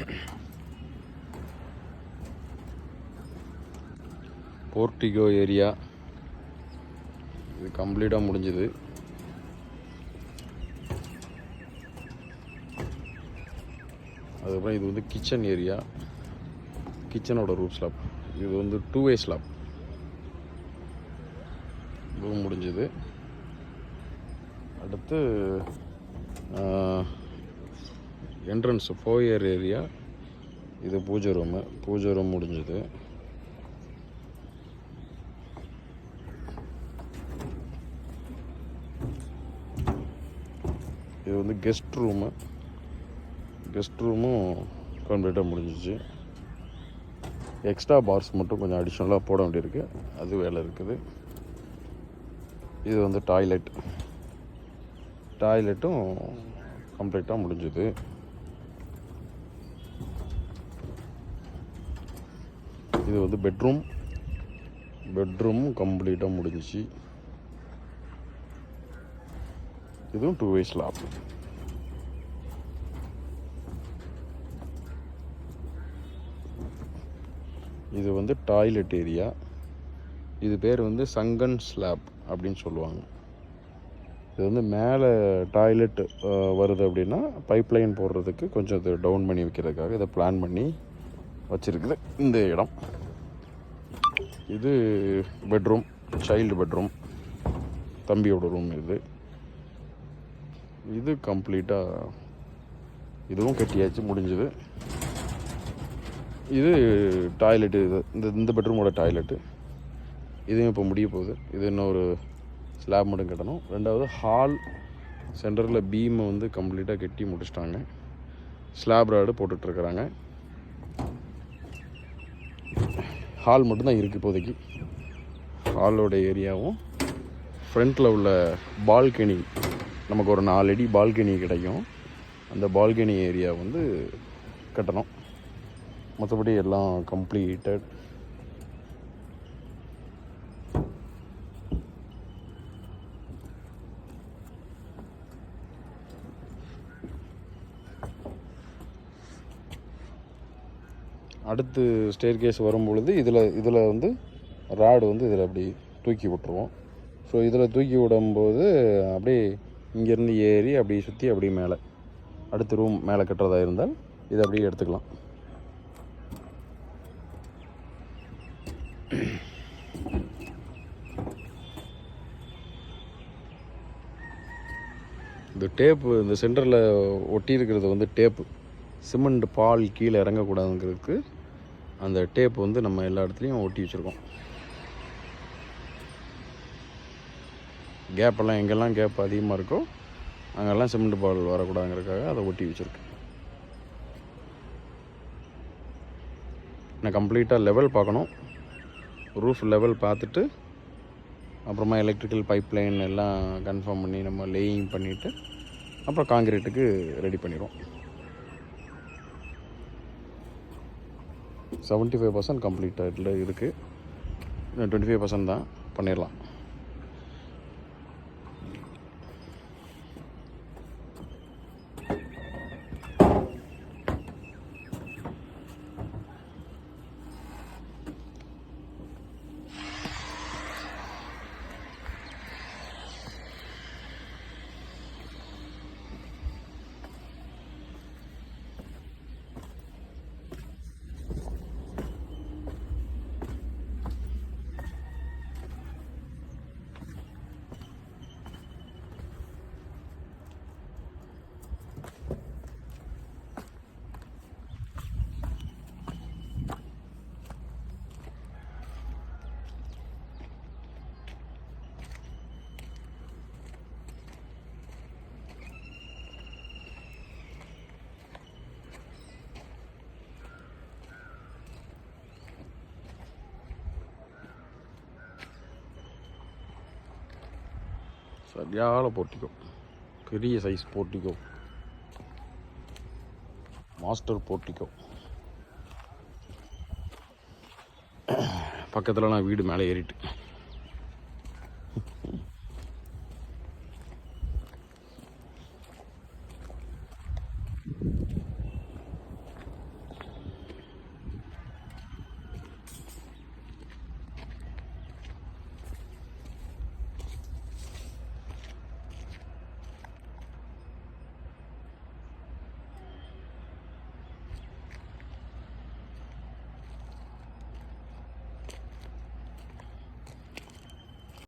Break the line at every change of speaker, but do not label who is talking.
Portico area இது கம்ப்ளீட்டாக முடிஞ்சுது. அதுக்கப்புறம் இது வந்து கிச்சன் ஏரியா கிச்சனோட ரூப் ஸ்லாப் இது வந்து டூ வே ஸ்லாப் ரூம் முடிஞ்சுது. அடுத்து என்ட்ரன்ஸ் ஃபோயர் ஏரியா. இது பூஜை ரூமு பூஜை ரூம் முடிஞ்சுது. இது வந்து கெஸ்ட் ரூமு கெஸ்ட் ரூமும் கம்ப்ளீட்டாக முடிஞ்சிச்சு. எக்ஸ்ட்ரா பார்ஸ் மட்டும் கொஞ்சம் அடிஷ்னலாக போட வேண்டியிருக்கு. அது வேலை இருக்குது. இது வந்து டாய்லெட் டாய்லெட்டும் கம்ப்ளீட்டாக முடிஞ்சுது. இது வந்து பெட்ரூம் பெட்ரூம் கம்ப்ளீட்டாக முடிஞ்சிச்சு. இதுவும் டூ வே ஸ்லாப் இது வந்து டாய்லெட் ஏரியா இது பேர் வந்து சங்கன் ஸ்லாப் அப்படின்னு சொல்லுவாங்க. இது வந்து மேலே டாய்லெட் வருது அப்படின்னா பைப்லைன் போடுறதுக்கு கொஞ்சம் இது டவுன் பண்ணி வைக்கிறதுக்காக இதை பிளான் பண்ணி வச்சுருக்குது. இந்த இடம். இது பெட்ரூம் சைல்டு பெட்ரூம் தம்பியோட ரூம் இது. இது கம்ப்ளீட்டாக இதுவும் கட்டியாச்சு முடிஞ்சுது. இது டாய்லெட்டு இது இந்த இந்த பெட்ரூமோட டாய்லெட்டு இதுவும் இப்போ முடிய போகுது. இது இன்னொரு ஸ்லாப் மட்டும் கட்டணும். ரெண்டாவது ஹால் சென்டரில் பீமை வந்து கம்ப்ளீட்டாக கட்டி முடிச்சிட்டாங்க. ஸ்லாப் ராடு போட்டுட்ருக்குறாங்க ஹால் மட்டும்தான் இருக்குது இப்போதைக்கு. ஹாலோட ஏரியாவும் ஃப்ரண்ட்டில் உள்ள பால்கனி நமக்கு ஒரு நாலு அடி பால்கனி கிடைக்கும். அந்த பால்கனி ஏரியா வந்து கட்டணும். மற்றபடி எல்லாம் கம்ப்ளீட்டட் அடுத்து ஸ்டேர் கேஸ் வரும்பொழுது இதில் இதில் வந்து ராடு வந்து இதில் அப்படி தூக்கி விட்டுருவோம். ஸோ இதில் தூக்கி விடும்போது அப்படியே இங்கேருந்து ஏறி அப்படியே சுற்றி அப்படியே மேலே அடுத்த ரூம் மேலே கட்டுறதா இருந்தால் இதை அப்படியே எடுத்துக்கலாம். இந்த டேப்பு இந்த சென்டரில் ஒட்டி இருக்கிறது வந்து டேப்பு சிமெண்ட் பால் கீழே இறங்கக்கூடாதுங்கிறதுக்கு அந்த டேப் வந்து நம்ம எல்லா இடத்துலையும் ஒட்டி வச்சுருக்கோம். கேப்பெல்லாம் எங்கெல்லாம் கேப் அதிகமாக இருக்கோ அங்கெல்லாம் சிமெண்ட் பால் வரக்கூடாதுங்கிறதுக்காக அதை ஒட்டி வச்சுருக்கு நான் கம்ப்ளீட்டாக லெவல் பார்க்கணும். ரூஃப் லெவல் பார்த்துட்டு அப்புறமா எலக்ட்ரிக்கல் பைப் லைன் எல்லாம் கன்ஃபார்ம் பண்ணி நம்ம லேயிங் பண்ணிவிட்டு அப்புறம் காங்கிரீட்டுக்கு ரெடி பண்ணிடுவோம். செவன்ட்டி ஃபைவ் பர்சன்ட் கம்ப்ளீட்டாக இருக்குது டுவெண்ட்டி ஃபைவ் பர்சன்ட் தான் பண்ணிடலாம். சரியான போர்ட்டிக்கோ பெரிய சைஸ் போர்ட்டிக்கோ மாஸ்டர் போர்ட்டிக்கோ பக்கத்துலலாம் வீடு மேலே ஏறிட்டு.